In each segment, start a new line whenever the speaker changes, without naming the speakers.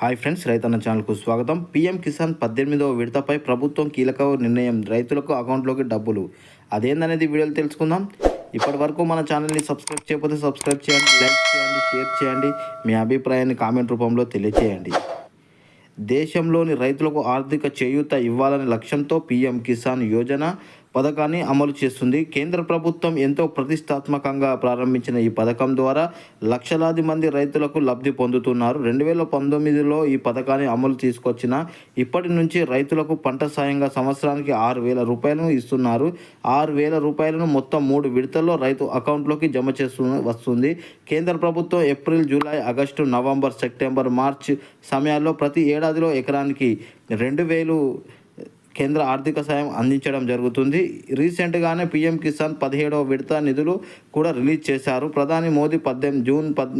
Hi friends రైతన్న ఛానల్కు స్వాగతం. పీఎం కిసాన్ పద్దెనిమిదవ విడతపై ప్రభుత్వం కీలక నిర్ణయం. రైతులకు అకౌంట్లోకి డబ్బులు. అదేందనేది వీడియోలు తెలుసుకుందాం. ఇప్పటి వరకు మన ఛానల్ని సబ్స్క్రైబ్ చేయకపోతే సబ్స్క్రైబ్ చేయండి లైక్ చేయండి షేర్ చేయండి. మీ అభిప్రాయాన్ని కామెంట్ రూపంలో తెలియజేయండి దేశంలోని రైతులకు ఆర్థిక చేయూత ఇవ్వాలనే లక్ష్యంతో పీఎం కిసాన్ యోజన పథకాన్ని అమలు చేస్తుంది. కేంద్ర ప్రభుత్వం ఎంతో ప్రతిష్టాత్మకంగా ప్రారంభించిన ఈ పథకం ద్వారా లక్షలాది మంది రైతులకు లబ్ధి పొందుతున్నారు. రెండు వేల పంతొమ్మిదిలో ఈ పథకాన్ని అమలు తీసుకొచ్చిన ఇప్పటి నుంచి రైతులకు పంట సాయంగా సంవత్సరానికి ఆరు వేల రూపాయలను ఇస్తున్నారు. ఆరు వేల రూపాయలను మొత్తం మూడు విడతల్లో రైతు అకౌంట్లోకి జమ చేస్తూ వస్తుంది. కేంద్ర ప్రభుత్వం April July August November September March సమయాల్లో ప్రతి ఏడాదిలో ఎకరానికి రెండు వేలు కేంద్ర ఆర్థిక సాయం అందించడం జరుగుతుంది. రీసెంట్గానే పీఎం కిసాన్ పదిహేడవ విడత నిధులు కూడా రిలీజ్ చేశారు. ప్రధాని మోదీ పద్దెనిమిది జూన్ పద్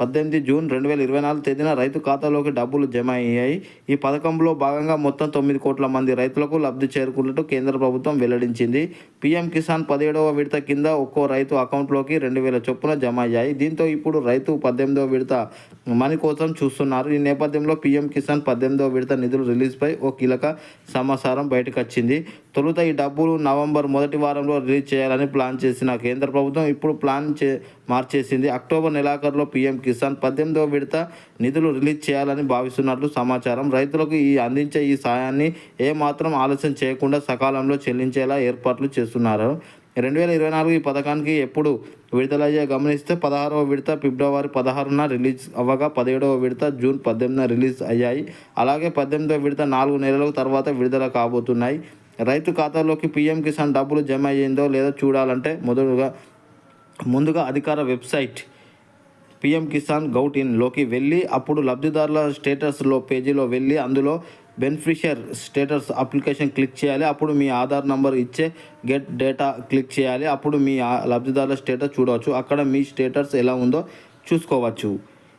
పద్దెనిమిది జూన్ రెండు వేల ఇరవై నాలుగు తేదీన రైతు ఖాతాలోకి డబ్బులు జమ అయ్యాయి. ఈ పథకంలో భాగంగా మొత్తం తొమ్మిది కోట్ల మంది రైతులకు లబ్ధి చేరుకున్నట్టు కేంద్ర ప్రభుత్వం వెల్లడించింది. పీఎం కిసాన్ పదిహేడవ విడత కింద ఒక్కో రైతు అకౌంట్లోకి రెండు వేల చొప్పున జమ అయ్యాయి. దీంతో ఇప్పుడు రైతు పద్దెనిమిదవ విడత మనీ కోసం చూస్తున్నారు. ఈ నేపథ్యంలో పీఎం కిసాన్ పద్దెనిమిదవ విడత నిధులు రిలీజ్పై ఓ కీలక సమాచారం బయటకు వచ్చింది తొలుత ఈ డబ్బులు నవంబర్ మొదటి వారంలో రిలీజ్ చేయాలని ప్లాన్ చేసిన కేంద్ర ప్రభుత్వం ఇప్పుడు ప్లాన్ చే మార్చేసింది. అక్టోబర్ నెలాఖరులో పీఎం కిసాన్ పద్దెనిమిదవ విడత నిధులు రిలీజ్ చేయాలని భావిస్తున్నట్లు సమాచారం. రైతులకు ఈ అందించే ఈ సాయాన్ని ఏమాత్రం ఆలస్యం చేయకుండా సకాలంలో చెల్లించేలా ఏర్పాట్లు చేస్తున్నారు. రెండు వేల ఇరవై నాలుగు ఈ పథకానికి ఎప్పుడు విడుదలయ్యే గమనిస్తే పదహారవ విడత ఫిబ్రవరి పదహారున రిలీజ్ అవ్వగా పదిహేడవ విడత జూన్ పద్దెనిమిదిన రిలీజ్ అయ్యాయి. అలాగే పద్దెనిమిదవ విడత నాలుగు నెలల తర్వాత విడుదల కాబోతున్నాయి. రైతు ఖాతాలోకి పీఎం కిసాన్ డబ్బులు జమ అయ్యిందో లేదో చూడాలంటే మొదలుగా ముందుగా అధికార వెబ్సైట్ పిఎం కిసాన్ గౌట్ ఇన్లోకి వెళ్ళి అప్పుడు లబ్ధిదారుల స్టేటస్లో పేజీలో వెళ్ళి అందులో బెనిఫిషియర్ స్టేటస్ అప్లికేషన్ క్లిక్ చేయాలి. అప్పుడు మీ ఆధార్ నంబర్ ఇచ్చే గెట్ డేటా క్లిక్ చేయాలి. అప్పుడు మీ ఆ- లబ్ధిదారుల స్టేటస్ చూడవచ్చు. అక్కడ మీ స్టేటస్ ఎలా ఉందో చూసుకోవచ్చు.